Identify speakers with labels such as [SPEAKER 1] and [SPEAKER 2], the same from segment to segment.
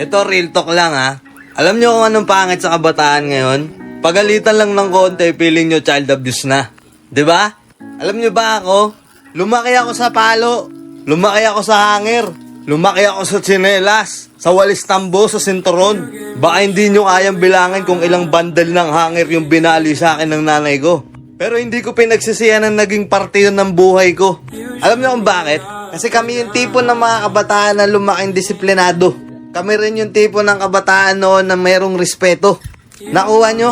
[SPEAKER 1] Ito, real talk lang ha. Alam nyo kung anong pangit sa kabataan ngayon? Pagalitan lang ng konti, feeling nyo child abuse na. ba? Alam nyo ba ako? Lumaki ako sa palo. Lumaki ako sa hanger. Lumaki ako sa tsinelas. Sa walis tambo, sa sinturon. Baka hindi nyo kayang bilangan kung ilang bandal ng hanger yung binali sa akin ng nanay ko. Pero hindi ko pinagsisiyan na naging parte yun ng buhay ko. Alam niyo kung bakit? Kasi kami yung tipo ng mga kabataan na lumaking disiplinado. Kami rin yung tipo ng kabataan noon na mayroong respeto. Nakuha nyo?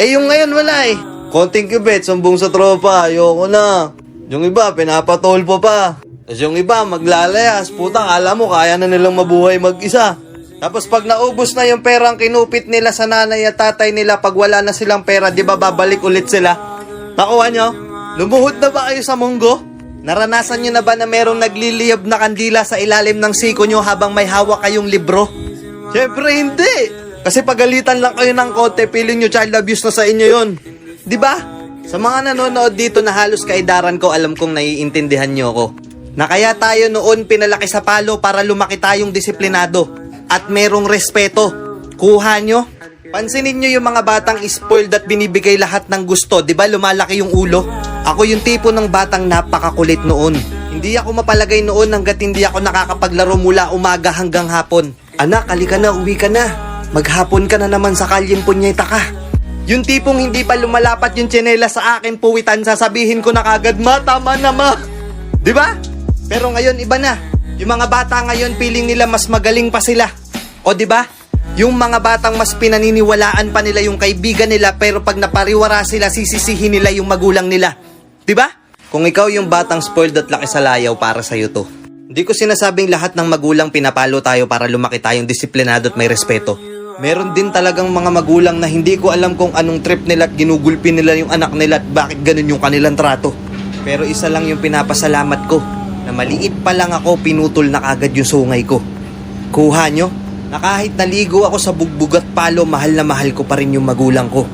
[SPEAKER 1] Eh yung ngayon wala eh. Konting kibet, sumbong sa tropa, ayoko na. Yung iba, pinapatolpo pa. Tapos yung iba, maglalayas. Puta, kala mo, kaya na nilang mabuhay mag-isa. Tapos pag naubos na yung perang kinupit nila sa nanay at tatay nila, pag wala na silang pera, di ba babalik ulit sila? Nakuha nyo? Lumuhod na ba kayo sa munggo? Naranasan nyo na ba na merong nagliliyab na kandila sa ilalim ng siko nyo habang may hawak kayong libro? Siyempre hindi! Kasi pagalitan lang kayo ng konti, feeling nyo child abuse na sa inyo yon. Di ba? Sa mga nanonood dito na halos kaidaran ko, alam kong naiintindihan nyo ako. Na kaya tayo noon pinalaki sa palo para lumaki tayong disiplinado at merong respeto. Kuha nyo? Pansinin nyo yung mga batang spoiled at binibigay lahat ng gusto, di ba lumalaki yung ulo? Ako yung tipo ng batang napakakulit noon. Hindi ako mapalagay noon hanggat hindi ako nakakapaglaro mula umaga hanggang hapon. Anak, halika na, uwi ka na. Maghapon ka na naman sa kalyeng punyeta ka. Yung tipong hindi pa lumalapat yung tsinela sa akin puwitan, sasabihin ko na kagad, ma, tama na ma. Ba? Pero ngayon iba na. Yung mga bata ngayon feeling nila mas magaling pa sila. O ba? Yung mga batang mas pinaniniwalaan pa nila yung kaibigan nila pero pag napariwara sila sisisihin nila yung magulang nila. 'Di ba? Kung ikaw yung batang spoiled at laki sa layaw para sa to. Hindi ko sinasabing lahat ng magulang pinapalo tayo para lumaki tayong disiplinado at may respeto. Meron din talagang mga magulang na hindi ko alam kung anong trip nila at ginugulpi nila yung anak nila at bakit ganun yung kanilang trato. Pero isa lang yung pinapasalamat ko, na maliit pa lang ako pinutol na kagad yung sungay ko. Kuha nyo, na kahit naligo ako sa bugbog at palo, mahal na mahal ko pa rin yung magulang ko.